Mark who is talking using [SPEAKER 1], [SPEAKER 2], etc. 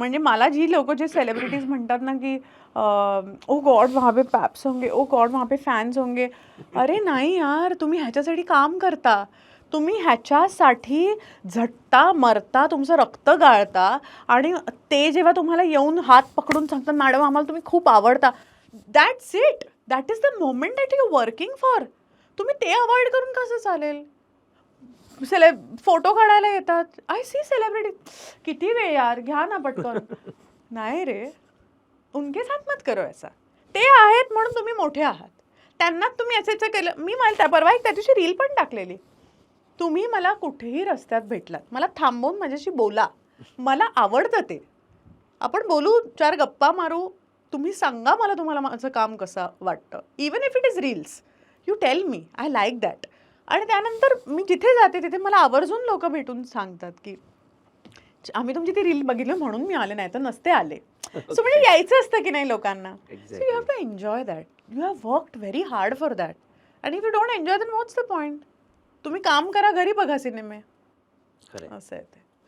[SPEAKER 1] म्हणजे मला जी लोक जे सेलिब्रिटीज म्हणतात ना की ओ गॉड, वहाँ पे पॅप्स होंगे, ओ गॉड, वहाँ पे फॅन्स होंगे. अरे नाही यार, तुम्ही ह्याच्यासाठी काम करता. तुम्ही ह्याच्यासाठी झटता, मरता, तुमचं रक्त गाळता आणि ते जेव्हा तुम्हाला येऊन हात पकडून सांगतात, मॅडम, आम्हाला तुम्ही खूप आवडता. That's it that is the moment that you working for तुम्ही ते अवॉइड करून कसं चालेल? सेलेब फोटो काढायला येतात. आय सी सेलिब्रिटी किती वेळ यार घ्या ना पटकन. नाही रे. उनके साथ मत करो ऐसा ते आहेत म्हणून तुम्ही मोठे आहात. त्यांना तुम्ही असं असं केलं. मी मला त्या परवा एक त्या दिवशी रील पण टाकलेली. तुम्ही मला कुठेही रस्त्यात भेटलात. मला थांबवून माझ्याशी बोला. मला आवडतं ते. आपण बोलू चार गप्पा मारू. तुम्ही सांगा मला तुम्हाला माझं काम कसं वाटतं. Even if it is reels you tell me I like that आणि त्यानंतर मी जिथे जाते तिथे मला आवर्जून लोक भेटून सांगतात की "च- आम्ही तुमची ती रील बघितलं म्हणून मी आले नाही तर नसते आले. सो म्हणजे यायचं असतं की नाही लोकांना. So you have to enjoy that you have worked very hard for that आणि if you don't enjoy then what's the point तुम्ही काम करा घरी बघा सिनेमे. असं आहे ते.